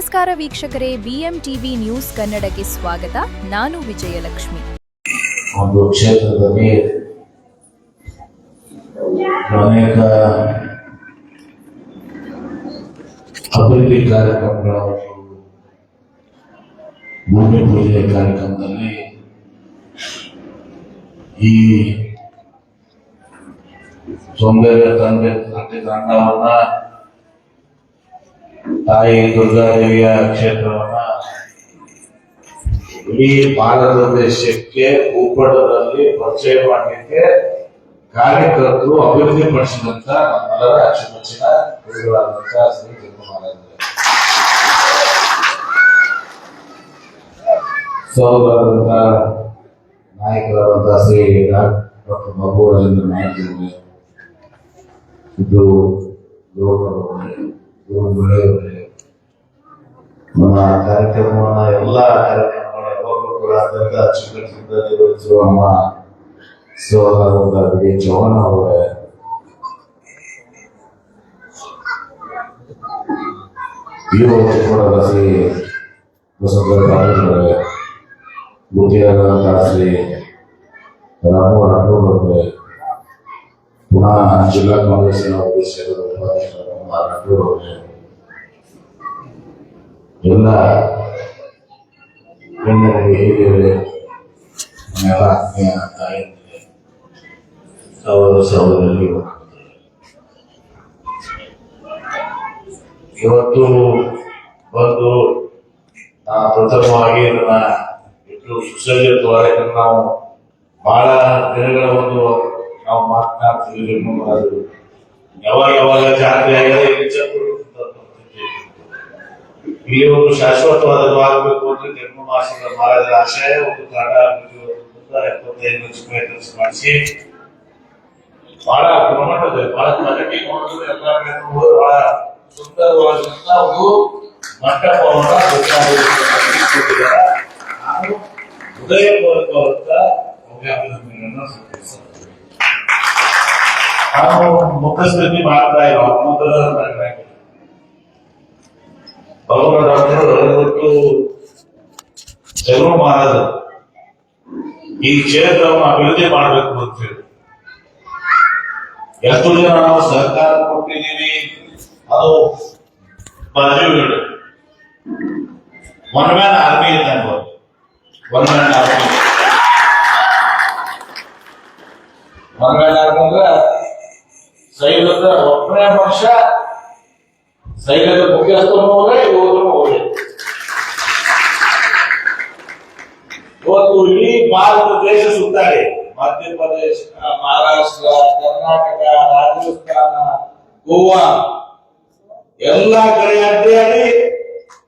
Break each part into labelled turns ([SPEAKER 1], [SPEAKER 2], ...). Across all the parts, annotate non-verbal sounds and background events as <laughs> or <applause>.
[SPEAKER 1] ನಮಸ್ಕಾರ ವೀಕ್ಷಕರೇ BM TV news ಕನ್ನಡಕ್ಕೆ ಸ್ವಾಗತ. ನಾನು ವಿಜಯಲಕ್ಷ್ಮಿ.
[SPEAKER 2] ಒಂದು ಕ್ಷೇತ್ರದಲ್ಲಿ ಅನೇಕ ಅಭಿವೃದ್ಧಿ ಕಾರ್ಯಕ್ರಮಗಳ ಭೂಮಿ ಪೂಜೆ ಕಾರ್ಯಕ್ರಮದಲ್ಲಿ ಈ ಸೌಂದರ್ಯ ತಂದೆ ತಂದೆ ತಂಡವನ್ನ ತಾಯಿ ದುರ್ಗಾದೇವಿಯ ಕ್ಷೇತ್ರವನ್ನ ಇಡೀ ಭಾರತ ದೇಶಕ್ಕೆ ಭೂಪಟದಲ್ಲಿ ಪರಿಚಯ ಮಾಡಲಿಕ್ಕೆ ಕಾರ್ಯಕರ್ತರು ಅಭಿವೃದ್ಧಿ ಪಡಿಸಿದಂತ ನಮ್ಮೆಲ್ಲರ ಅಚ್ಚುಮೆಚ್ಚಿನ ಗುರುಗಳಾದಂತಹ ಶ್ರೀ ನಾಯಕರಾದಂತಹ ಶ್ರೀ ಡಾಕ್ಟರ್ ಬಾಬು ರಾಜೇಂದ್ರ ನಾಯಕ್ ಇದು ನಮ್ಮ ಕಾರ್ಯಕ್ರಮವನ್ನ ಎಲ್ಲ ಕಾರ್ಯಕ್ರಮಗಳ ಯಾವಾಗಲೂ ಕೂಡ ಅತ್ಯಂತ ಅಚ್ಚುಕಟ್ಟಿನಿಂದ ನಿರ್ವಹಿಸುವ ನಮ್ಮ ಸಹೋದರರಾದ ಡಿ ಚೌಹಾಣ್ ಅವರೇ ಈ ಹೊತ್ತು ಕೂಡ ಶ್ರೀ ವಸಂತ ಅವರೇ ಗುತ್ತಿಯಾದಂತಹ ಶ್ರೀ ರಾಮು ರಾಠೋಡ್ ಅವರೇ ಪುನಃ ಜಿಲ್ಲಾ ಕಾಂಗ್ರೆಸ್ಸಿನ ಅಧ್ಯಕ್ಷರು ಉಪಾಧ್ಯಕ್ಷರಾದ ರಾಠೋಡ್ ಅವರೇ ಎಲ್ಲ ಗಣ್ಯರಿಗೆ ಹಿರಿಯರೇ ನಮ್ಮೆಲ್ಲ ಆತ್ಮೀಯ ತಾಯಿ ಸಹೋದರ ಸಹೋದರಿ ಇವತ್ತು ಬಂದು ಪ್ರಥಮವಾಗಿ ನನ್ನ ಇಟ್ಟು ಸುಸಜ್ಜಿತವಾಗಿ ನಾವು ಬಹಳ ದಿನಗಳ ಒಂದು ನಾವು ಮಾತನಾಡ್ತೀವಿ ಯಾವಾಗ ಯಾವಾಗ ಜಾತ್ರೆ ಆಗಿದೆ ಇಲ್ಲಿ ಚಪ್ಪು ಇಲ್ಲಿ ಒಂದು ಶಾಶ್ವತವಾದವಾಗಬೇಕು ಅಂದ್ರೆ ಜನ್ಮ ಮಾಸದ ಮಹಾರಾಜರ ಆಶಯ ಒಂದು ಕಾಡ ಎಪ್ಪತ್ತೈದು ಲಕ್ಷ ರೂಪಾಯಿ ಖರ್ಚು ಮಾಡಿಸಿ ಬಹಳ ಪ್ರಮಾಣದ ಬಹಳ ಕ್ವಾಲಿಟಿ ನೋಡಿದ್ರೆ ಎಲ್ಲ ಕಡೆ ನೋಡಿದ್ರೆ ಬಹಳ ಸುಂದರವಾದಂತ ಒಂದು ಮಂಟಪವನ್ನ ಕೊಟ್ಟಿದ್ದಾರೆ. ನಾನು ಹೃದಯಪೂರ್ವಕವಾದಂತ ಅವ್ರಿಗೆ ಅಭಿನಂದನೆಯನ್ನ ಸಲ್ಲಿಸುತ್ತೇನೆ. ನಾನು ಮುಖಸ್ಥಿತಿ ಮಾಡ್ತಾ ಇಲ್ಲ ಮೊದಲ ಅವರ ಡಾಕ್ಟರ್ ಇವತ್ತು ಚಲೋ ಮಹಾರಾಜ ಈ ಕ್ಷೇತ್ರವನ್ನು ಅಭಿವೃದ್ಧಿ ಮಾಡಬೇಕು ಅಂತ ಹೇಳಿ. ಎಷ್ಟು ಜನ ನಾವು ಸಹಕಾರ ಕೊಟ್ಟಿದ್ದೀವಿ, ಅದು ಪದವಿಗಳು. ಒನ್ ಮ್ಯಾನ್ ಆರ್ಮಿ ಇದ್ದಂಗೆ one man army. One man army ಅಂದ್ರೆ ಸೈನ್ಯದ ಒಬ್ಬನೇ ಮನುಷ್ಯ ಸೈನ್ಯದ ಮುಖ್ಯಸ್ಥನು ಹೋದ್ರೆ ಯೋಧನು ಹೋಗಿ ಇವತ್ತು ಇಡೀ ಭಾರತ ದೇಶ ಸುತ್ತಾಡಿ ಮಧ್ಯಪ್ರದೇಶ ಮಹಾರಾಷ್ಟ್ರ, ಕರ್ನಾಟಕ, ರಾಜಸ್ಥಾನ, ಗೋವಾ, ಎಲ್ಲ ಕಡೆ ಅಡ್ಡಾಡಿ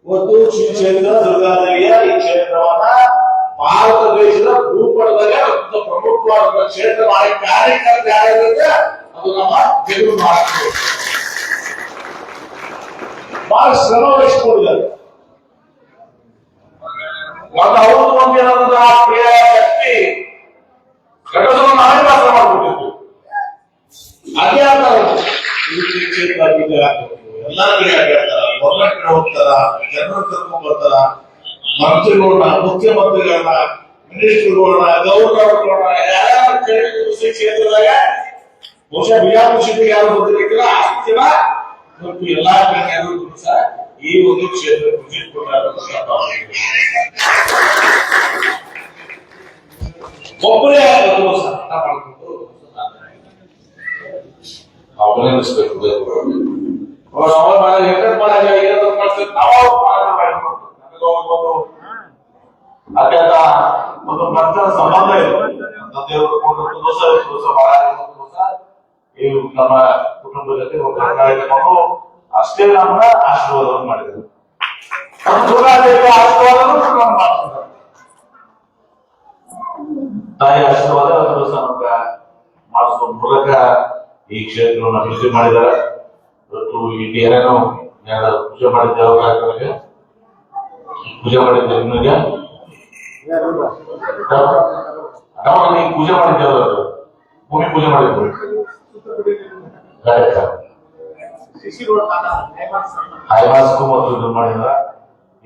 [SPEAKER 2] ಇವತ್ತು ಶ್ರೀ ಕ್ಷೇತ್ರ ದುರ್ಗಾದೇವಿಯ ಈ ಕ್ಷೇತ್ರವನ್ನ ಭಾರತ ದೇಶದ ಭೂಪಟದಾಗ ಅತ್ಯಂತ ಪ್ರಮುಖವಾದ ಕ್ಷೇತ್ರ ಮಾಡಿ, ಕಾರ್ಯಕರ್ತ ಯಾರಿರುತ್ತೆ ಅದು ನಮ್ಮ ಜಗನ್ ಮಹಾರಾಷ್ಟ್ರ ಬಹಳ ಶ್ರಮ ವಹಿಸಿಕೊಂಡಿದ್ದಾರೆ ಮತ್ತು ಅವರು ಒಂದು ಏನಾದ್ರು ಆ ಕ್ರಿಯಾ ಶಕ್ತಿ ಘಟಕವನ್ನು ನಾವೇ ಮಾತ್ರ ಮಾಡ್ಬಿಟ್ಟಿದ್ವಿ ಅದೇ ಆಗ್ತಾರೆ ಕ್ಷೇತ್ರ ಆಗಿದೆ ಎಲ್ಲಾ ಕಡೆ ಅಡ್ಡಾಡ್ತಾರ ಹೊರ ಕಡೆ ಹೋಗ್ತಾರ ಜನರು ಕರ್ಕೊಂಡ್ ಬರ್ತಾರ ಮಂತ್ರಿಗಳನ್ನ ಮುಖ್ಯಮಂತ್ರಿಗಳನ್ನ ಮಿನಿಸ್ಟರ್ಗಳನ್ನ ಗೌರ್ನರ್ಗಳನ್ನ ಯಾರ್ಯಾರು ಕಡೆ ಕೃಷಿ ಕ್ಷೇತ್ರದಾಗ ಬಹುಶಃ ಬಿಜಾಪುರ ಸಿಟಿಗೆ ಯಾರು ಬಂದಿರಲಿಕ್ಕಿಲ್ಲ ಅಷ್ಟು ಜನ ಮತ್ತು ಎಲ್ಲಾ ಗಣ್ಯರು ಸಹ ಈ ಒಂದು ಕ್ಷೇತ್ರ ಕೊಟ್ಟಾರ ಒಬ್ಬರೇ ಅದು ಅರ್ಥ ಮಾಡ್ಕೊಂಡು ಅಭಿನಂದಿಸ್ಬೇಕು ಅವ್ರು ಅವ್ರ. ಮನೆ ಹೆಸರು ಮಾಡಾಗ ಏನಾದ್ರು ಮಾಡ್ತಾರೆ ನಾವು ನನಗೆ ಒಂದು ಅತ್ಯಂತ ಒಂದು ಭಕ್ತರ ಸಂಬಂಧ ಇದೆ. ದೇವರು ಕೊಟ್ಟಂತ ದೋಷ ದೋಷ ಬಹಳ ದೋಷ ಈ ನಮ್ಮ ಕುಟುಂಬ ಜೊತೆ ಕಾರ್ಯಕ್ರಮವನ್ನು ಅಷ್ಟೇ ನಮ್ಮ ಆಶೀರ್ವಾದವನ್ನು ಮಾಡಿದರು. ತಾಯಿ ಆಶೀರ್ವಾದ ನಮ್ಗೆ ಮಾಡಿಸುವ ಮೂಲಕ ಈ ಕ್ಷೇತ್ರವನ್ನು ಅಭಿವೃದ್ಧಿ ಮಾಡಿದ್ದಾರೆ. ಇವತ್ತು ಇಲ್ಲಿ ಏನೇನೋ ಪೂಜೆ ಮಾಡಿದ್ದೇವೆ ಪೂಜೆ ಮಾಡಿದ್ದೇವೆ ನಿಮಗೆ? ಪೂಜೆ ಮಾಡಿದ್ದೇವೆ. ಭೂಮಿ ಪೂಜೆ ಮಾಡಿದ್ದೇವೆ ಹೈಮಾಸ್ಕು ಮತ್ತು ಮಾಡಿದ್ರ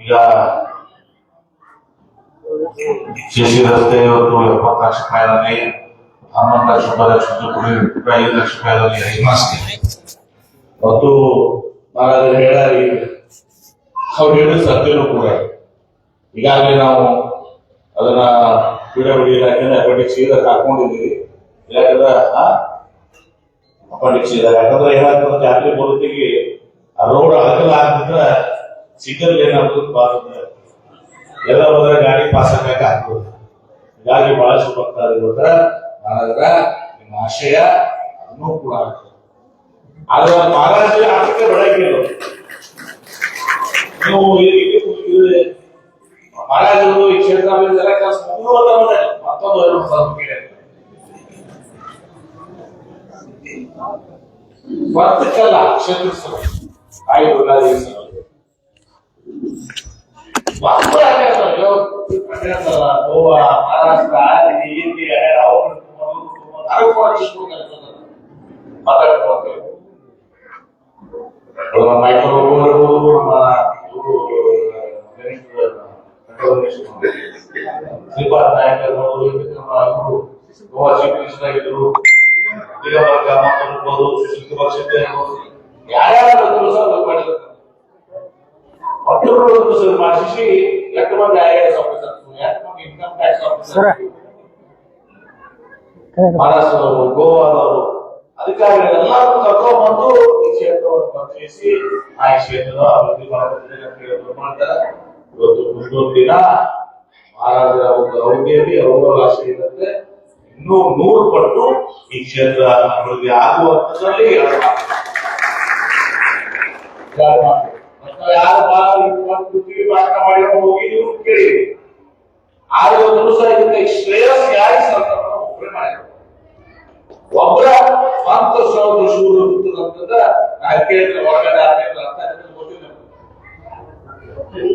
[SPEAKER 2] ಈಗ ಶಿಶಿ ರಸ್ತೆ ಇವತ್ತು ಎಪ್ಪತ್ತು ಲಕ್ಷ ರೂಪಾಯಿದಲ್ಲಿ ಹನ್ನೊಂದು ಲಕ್ಷ ರೂಪಾಯಿ ಲಕ್ಷ ರೂಪಾಯಿ ಐದು ಲಕ್ಷ ರೂಪಾಯಿದಲ್ಲಿ ಐದು ಮಾಸ್ಗೆ ಮತ್ತು ನಾನು ಹೇಳಿ ಅವ್ರು ಹೇಳಿದ ಸತ್ಯನೂ ಕೂಡ ಈಗಾಗಲೇ ನಾವು ಅದನ್ನ ಪಿಡಬ್ಲ್ಯೂ ಇಲಾಖೆಯಿಂದ ಅಪೆಂಡಿಕ್ಸ್ ಈಗ ಹಾಕೊಂಡಿದ್ದೀವಿ ಯಾಕಂದ್ರೆ ಅಪೆಂಡಿಕ್ಸ್ ಇದೆ ಯಾಕಂದ್ರೆ ಏನಾಗ್ತದೆ ಜಾತ್ರೆ ಬರುತ್ತಿಗೆ ರೋಡ್ ಅಗಲ ಆಗ್ತಿದ್ರೆ ಸಿಗ್ನಲ್ ಏನಾಗ್ತದೆ ಬಾರ್ತದೆ ಎಲ್ಲ ಹೋದ್ರೆ ಗಾಡಿ ಪಾಸ್ ಆಗಕ್ಕೆ ಆಗ್ತದೆ ಹೀಗಾಗಿ ಬಹಳಷ್ಟು ಬರ್ತಾ ಇವತ್ತ ನಾನಂದ್ರ ನಿಮ್ಮ ಆಶಯ ಅದನ್ನು ಕೂಡ ಆಗ್ತದೆ. ಆದ್ರೆ ಮಹಾರಾಷ್ಟ್ರ ಆಟಕ್ಕೆ ಬೆಳಕಿಲ್ಲ ನೀವು ಈ ರೀತಿ ಮಹಾರಾಜರು ಈ ಕ್ಷೇತ್ರ ಮತ್ತೊಂದು ಎರಡು ಸಾವಿರ ಕೇಳಿ ಸ್ವಂತಕ್ಕಲ್ಲ ಕ್ಷೇತ್ರ ಸಭೆ ಆಯ್ತು ದುರ್ಗಾದೇವಿ ಸಭೆ ಮಕ್ಕಳು ಆಗ್ಯಾರ, ಅಯ್ಯೋ, ಆಗ್ಯಾರ, ಗೋವಾ ಮಹಾರಾಷ್ಟ್ರ ಇಲ್ಲಿ ಇಲ್ಲಿ ಅವ್ರು ಅದು ಕೂಡ ಇಷ್ಟು ಕೆಲಸ ಮಾತಾಡ್ಕೊಳ್ತೇವೆ ನಮ್ಮ ಮೈಕ್ರೋ ಇರ್ಬೋದು, ನಮ್ಮ ಇವ್ರು, ಶ್ರೀಪಾದ್ ನಾಯಕ್ ಇರ್ಬೋದು, ನಮ್ಮ ಇವ್ರು, ಗೋವಾ ಚೀಫ್ ಮಿನಿಸ್ಟರ್ ಶಿವಕುಮಾರ್ ಶೆಟ್ಟಿ ಇರ್ಬೋದು ಯಾರ್ಯಾರು ಮಾಡಿದ್ರು? ಮತ್ತೊಬ್ಬರು ಮಾಡಿಸಿ ಎಷ್ಟು ಮಂದಿ I officer income tax officer ಮಹಾರಾಷ್ಟ್ರದವರು ಗೋವಾದವರು ಅದಕ್ಕಾಗಿ ಎಲ್ಲರೂ ಕರ್ಕೊಂಡ್ಬಂದು ಈ ಕ್ಷೇತ್ರವನ್ನು ಪರಿಚಯಿಸಿ ಆ ಈ ಕ್ಷೇತ್ರದ ಅಭಿವೃದ್ಧಿ ಹೇಳಿ ಮಾಡ್ತಾರೆ. ಇವತ್ತು ಮುಂದೊಂದು ದಿನ ಮಹಾರಾಜರ ಒಂದು ಅವಧಿಯಲ್ಲಿ ಅವರ ಆಶಯದಂತೆ ಇನ್ನೂ ನೂರು ಪಟ್ಟು ಈ ಕ್ಷೇತ್ರ ಅಭಿವೃದ್ಧಿ ಆಗುವಂತದ್ರಲ್ಲಿ ಎರಡು ಮಾತು. ಎರಡು ಮಾತು. ಮತ್ತೆ ಯಾರು ಬಾಳ ಪೃಥ್ವಿ ಭಾಷಣ ಮಾಡಿ ಹೋಗಿ ನೀವು ಕೇಳಿ ಆದ್ರೆ ಸಹ ಇದಕ್ಕೆ ಶ್ರೇಯಸ್ ಯಾರಿಗೆ ಸರ್ಕಾರ ಒಬ್ಬರೇ ಮಾಡಿದ್ರು ಒಬ್ಬರ ಸ್ವಂತ ಸೌಧ ಶೂರು ಅಂತಂದ ನಾನು ಕೇಳಿದ್ರೆ ಹೊರಗಡೆ ಆಗ್ಬೇಕು ಅಂತ ನನಗೆ ಗೊತ್ತಿಲ್ಲ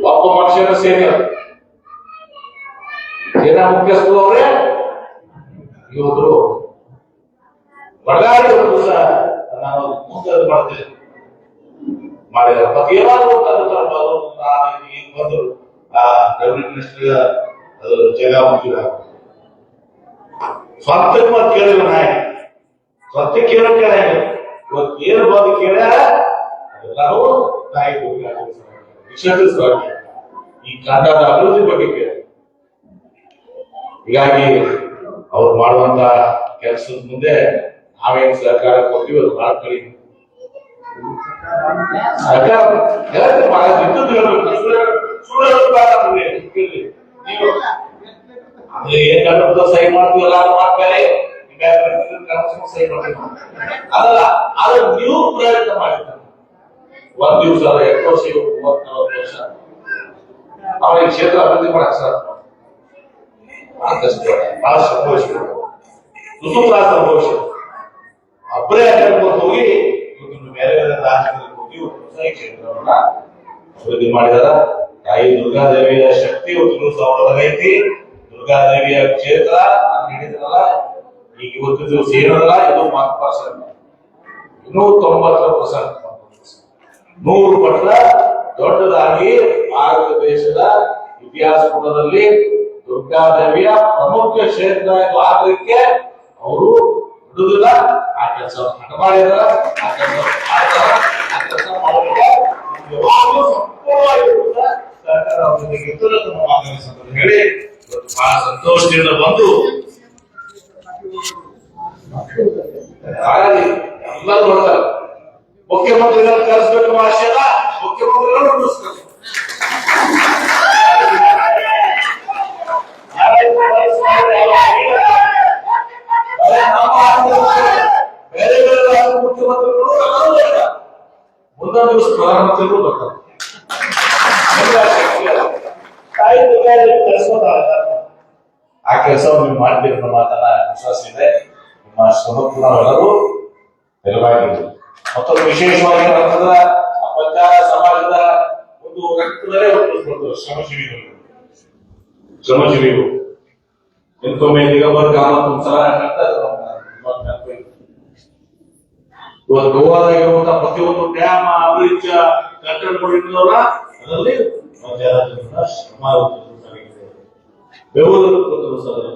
[SPEAKER 2] ಒಬ್ಬ ಮನುಷ್ಯನ ಸೇನೆ ಅದು. ಸೇನಾ ಮುಖ್ಯಸ್ಥರು ಅವರೇ ಇವತ್ತು ಬಳ್ಳಾರಿ ಒಂದು ಸಹ ನಾನು ಮುಂದೆ ಮಾಡ್ತೇನೆ ಮಾಡಿದ್ದಾರೆ ಮತ್ತೆ ಏನಾದ್ರು ಒಂದು ಅದು ತರ್ಬೋದು. ನಾನು ಈಗ ಬಂದರು ಆ ಡೆಪ್ಯೂಟಿ ಮಿನಿಸ್ಟರ್ ಅದು ಜಾಗ ಮುಗಿದ ಸ್ವಂತಕ್ಕೆ ಮತ್ತೆ ಕೇಳಿಲ್ಲ ನಾಯಕ ಸ್ವಂತ ಕೇಳ ಕೇಳ ಇವತ್ತು ಏನು ಬಂದು ಕೇಳ್ಯಾರ ಎಲ್ಲರೂ ನಾಯಕರು ವಿಷಯದ ಸಲುವಾಗಿ ಈ ಕನ್ನಡದ ಅಭಿವೃದ್ಧಿ ಬಗ್ಗೆ ಕೇಳಿ ಹೀಗಾಗಿ ಅವ್ರು ಮಾಡುವಂತ ಕೆಲಸದ ಮುಂದೆ ನಾವೇನು ಸಹಕಾರ ಕೊಡ್ತೀವಿ ಅದು ಬಹಳ ಕಡಿಮೆ. ಏನ್ ಸಹಿ ಬರ್ತಿದ್ರೆ ಸಹಿ ಮಾಡ್ತೀವಿ ಒಂದ್ ದಿವಸ ಎಷ್ಟು ವರ್ಷ ಇವು ಮೂವತ್ತ್, ನಲವತ್ತು ವರ್ಷ. ಅವ್ರ ಕ್ಷೇತ್ರ ಅಭಿವೃದ್ಧಿ ಮಾಡಕ್ ಸರ್ ಆದಷ್ಟು ಬೇಡ. ಬಹಳ ಸಂತೋಷ. ಕುಟುಂಬ ಸಂತೋಷ ಒಬ್ಬರೇ ಅಡ್ಡಾಡ್ಕೊಂಡು ಹೋಗಿ ಇವತ್ತು ಬೇರೆ ಬೇರೆ ರಾಜ್ಯಗಳಿಗೆ ಹೋಗಿ ಹೊಸ ಕ್ಷೇತ್ರವನ್ನ ಅಭಿವೃದ್ಧಿ ಮಾಡಿದಾರ. ತಾಯಿ ದುರ್ಗಾದೇವಿಯ ಶಕ್ತಿ ಸಾವಿರದ ಐತಿ. ದುರ್ಗಾದೇವಿಯ ಕ್ಷೇತ್ರ ನಾನು ಹೇಳಿದ್ರಲ್ಲ ಈಗ ಇವತ್ತು ದಿವಸ ಏನಲ್ಲ, ಇದು ಒಂದು ಪರ್ಸೆಂಟ್ ಇನ್ನೂ ತೊಂಬತ್ತು ಪರ್ಸೆಂಟ್ ನೂರು ಪಟ್ಟ ದೊಡ್ಡದಾಗಿ ಭಾರತ ದೇಶದ ಇತಿಹಾಸ ಪುಟದಲ್ಲಿ ದುರ್ಗಾದೇವಿಯ ಪ್ರಮುಖ ಕ್ಷೇತ್ರ ಆಗಲಿಕ್ಕೆ ಅವರು ಬಿಡುದಿಲ್ಲ ಆ ಕೆಲಸ ಹಠ ಮಾಡಿದಾರ ಆ ಕೆಲಸ ಮಾಡ್ತಾರ, ಆ ಕೆಲಸ ಸಂಪೂರ್ಣವಾಗಿರುವುದ ಸರ್ಕಾರ ಹೇಳಿ ಬಹಳ ಸಂತೋಷದಿಂದ ಬಂದು ಹಾಗಾಗಿ ಎಲ್ಲರೂ ನೋಡ್ತಾರೆ. ಮುಖ್ಯಮಂತ್ರಿಗಳನ್ನು ಕರೆಸ್ಬೇಕು ಆ ಕೆಲಸವನ್ನು ನೀವು ಮಾಡ್ತೀರಿ ಅನ್ನೋ ಮಾತನ್ನ ವಿಶ್ವಾಸ ಇದೆ. ನಿಮ್ಮ ಶ್ರಮಕ್ಕೂ ನಾವೆಲ್ಲರೂ ನೆರವಾಗಿದ್ದೀವಿ. ಮತ್ತೊಂದು ವಿಶೇಷವಾಗಿ ಏನಂತಂದ್ರೆ ಪಂಚಾಯ ಸಮಾಜದ ಒಂದು ರಕ್ತದಲ್ಲೇ ಒಂದು ಶ್ರಮಜೀವಿಗಳು. ಶ್ರಮಜೀವಿಗಳು. ಎಂತೊಮ್ಮೆ ದಿಗಂಬರ್ ಕಾಮತ್ ಒಂದ್ಸಲ ಹೇಳ್ತಾ ಇವಾಗ ಗೋವಾದಾಗಿರುವಂತ ಪ್ರತಿಯೊಂದು ಡ್ಯಾಮ್ ಬ್ರಿಡ್ಜ್ ಕಟ್ಟಡಗಳು ಅದರಲ್ಲಿ. ಬೆವರು ಸರ್.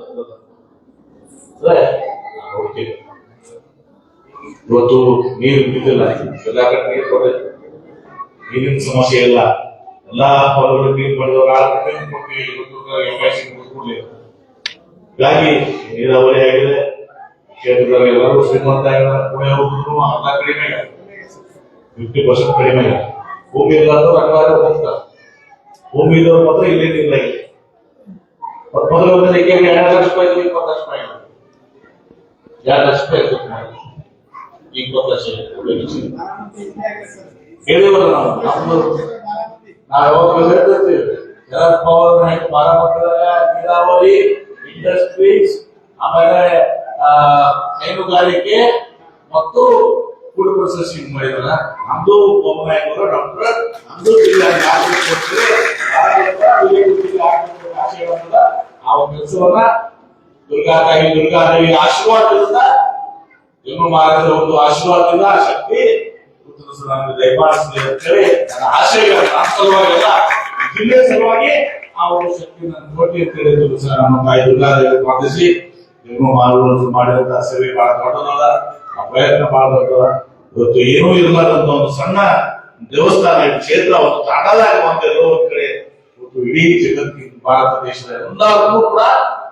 [SPEAKER 2] ಇವತ್ತು ನೀರು ಬಿದ್ದಿಲ್ಲ ಎಲ್ಲ ಕಡೆ ನೀರು ಕೊಡಬೇಕು ನೀರಿನ ಸಮಸ್ಯೆ ಇಲ್ಲ ಎಲ್ಲಾ ಹೊಲಗಳು ನೀರು ಪಡೆದವರು ಆರು ಕಡೆ ಕೊಡ್ತೀವಿ ಇವತ್ತು ಕೊಡ್ಲಿ ಹೀಗಾಗಿ ನೀರಾವರಿ ಆಗಿದೆ ಕ್ಷೇತ್ರದಲ್ಲಿ ಎಲ್ಲರೂ ಶ್ರೀಮಂತ ಪುಣೆ ಹೋದ್ರು ಅರ್ಧ ಕಡಿಮೆ ಫಿಫ್ಟಿ ಪರ್ಸೆಂಟ್ ಕಡಿಮೆ ಇದೆ. ಭೂಮಿ ಇಲ್ಲಾಂದ್ರೆ ಅನಿವಾರ್ಯ ಹೋಗ್ತಾರೆ ಭೂಮಿ ಇದ್ದವ್ರು ಮಾತ್ರ ಇಲ್ಲೇ ಇಲ್ಲ ಇಲ್ಲಿ ಮೊದಲು ಒಂದು ಎಕರೆಗೆ ಎರಡು ಲಕ್ಷ ರೂಪಾಯಿ ಇದ್ದು ಇಪ್ಪತ್ತು ಲಕ್ಷ ರೂಪಾಯಿ ಆಗಿದೆ. ಎರಡು ಲಕ್ಷ ರೂಪಾಯಿ ಇತ್ತು ಮಾಡಿ. ಇಪ್ಪತ್ತು ಲಕ್ಷ ಹೇಳಿವಲ್ಲ ನಾವು ನಮ್ದು ನಾವು ಯಾವಾಗ ಹೇಳ್ತಿರ್ತೀವಿ ಎಲ್ಲ ಪವರ್ ನೈಟ್ ಮಾರಾಟದಾಗ ನೀರಾವರಿ ಇಂಡಸ್ಟ್ರೀಸ್, ಆಮೇಲೆ ಹೈನುಗಾರಿಕೆ ಮತ್ತು ಫುಡ್ ಪ್ರೊಸೆಸಿಂಗ್ ಮಾಡಿದಾರ ನಮ್ದು ಬೊಮ್ಮನಾಯಕರು ಡಾಕ್ಟರ್ ನಮ್ದು ಜಿಲ್ಲಾ ಆ ಕೆಲಸವನ್ನ ದುರ್ಗಾದೇವಿ ದುರ್ಗಾದೇವಿ ಆಶೀರ್ವಾದದಿಂದ ನಿಮ್ಮ ಮಾಡಿದ್ರೆ ಒಂದು ಆಶೀರ್ವಾದದಿಂದ ಆ ಶಕ್ತಿ ದಯಪಾಲಿಸಿದೆ ಅಂತೇಳಿ ನನ್ನ ಆಶಯಗಳ ಸಲುವಾಗಿಲ್ಲ ಜಿಲ್ಲೆ ಸಲುವಾಗಿ ಆ ಒಂದು ನೋಡಿ ಅಂತ ಹೇಳಿದ್ರು ಸಹ ನಮ್ಮ ತಾಯಿ ದುರ್ಗಾದೇವಿ ಪ್ರಾರ್ಥಿಸಿ, ಏನು ಮಾಡುವುದು ಸೇವೆ ಬಹಳ ದೊಡ್ಡದಲ್ಲ, ಆ ಪ್ರಯತ್ನ ಬಹಳ ದೊಡ್ಡದ ಇವತ್ತು ಏನೂ ಇರಲಾರ್ದಂತ ಒಂದು ಸಣ್ಣ ದೇವಸ್ಥಾನ ಕ್ಷೇತ್ರ ಒಂದು ತಾಣದಾಗ ಒಂದು ಎಲ್ಲೋ ಒಂದ್ ಕಡೆ ಇವತ್ತು ಇಡೀ ಜಗತ್ತಿನ ಭಾರತ ದೇಶದ ಎಲ್ಲರೂ ಕೂಡ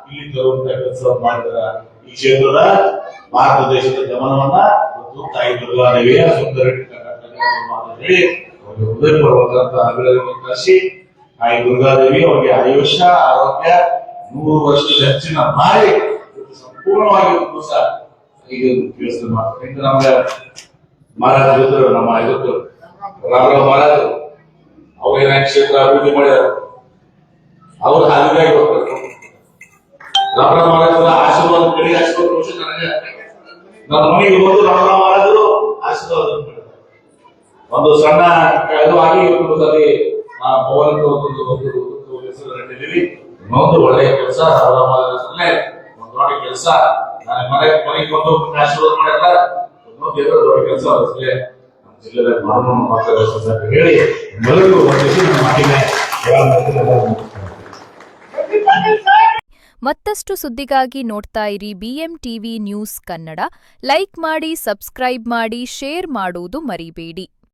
[SPEAKER 2] ಇಲ್ಲಿ ತರುವಂತ ಕೆಲಸ ಮಾಡಿದ ಈ ಕ್ಷೇತ್ರದ ಭಾರತ ದೇಶದ ಗಮನವನ್ನ ಇವತ್ತು ತಾಯಿ ದುರ್ಗಾದೇವಿಯ ಸುಂದರ ಹೇಳಿ, ಅವರಿಗೆ ಹೃದಯಪೂರ್ವಕಂತ ಅಭಿನಂದನೆ ಕಳಿಸಿ. ತಾಯಿ ದುರ್ಗಾದೇವಿ ಅವರಿಗೆ ಆಯುಷ್ಯ ಆರೋಗ್ಯ, ನೂರು ವರ್ಷದ ಹೆಚ್ಚಿನ ಬಾರಿ ಇವತ್ತು ಸಂಪೂರ್ಣವಾಗಿ ದಿವಸ ಈಗ ಇದ್ರು ನಮ್ಮ ಇವತ್ತು ರಾಮರಾವ್ ಮಹಾರಾಜ್ ಅವ್ರು ಏನ ಕ್ಷೇತ್ರ ಅಭಿವೃದ್ಧಿ ಮಾಡ್ಯಾರ ಅವ್ರು ಹಾದಿಗಾಗಿ ಹೋಗ್ಬೇಕು ರಾಮರಾವ್ ಮಹಾರಾಜ್ ಆಶೀರ್ವಾದ ಕಡೆ ಆಶೀರ್ವಾದ ನನಗೆ. ನಮ್ಮ ಮನೆಗೆ ಹೋದ್ರು ರಾಮರಾವ್ ಮಹಾರಾಜರು ಆಶೀರ್ವಾದ ಒಂದು ಸಣ್ಣ ಆಗಿ ಒಂದು ಸರಿ ಆ ಭವನ ಒಂದು ಒಂದು ಹೆಸರು ನಡೆದಿರಿ ಇನ್ನೊಂದು ಒಳ್ಳೆಯ ಕೆಲಸ ಮಹಾರಾಜರ ಒಂದು ದೊಡ್ಡ ಕೆಲಸ. ನಾನು ಮನೆ ಮನೆಗೆ ಬಂದು ಆಶೀರ್ವಾದ ಮಾಡಲ್ಲ ಇನ್ನೊಂದು ಏನೋ ದೊಡ್ಡ ಕೆಲಸ ಅನಿಸ್ತದೆ ನಮ್ಮ ಜಿಲ್ಲೆಯಲ್ಲಿ ಮಾಡೋಣ ಮಾತಾಡೋ ಅಂತ ಹೇಳಿ ಎಲ್ಲರಿಗೂ ಒಂದು ಮಾಡಿದೆ. <laughs>
[SPEAKER 1] ಮತ್ತಷ್ಟು ಸುದ್ದಿಗಾಗಿ ನೋಡ್ತಾ ಇರಿ BM TV news Kannada. Like ಮಾಡಿ, ಸಬ್ಸ್ಕ್ರೈಬ್ ಮಾಡಿ, ಶೇರ್ ಮಾಡುವುದು ಮರಿಬೇಡಿ.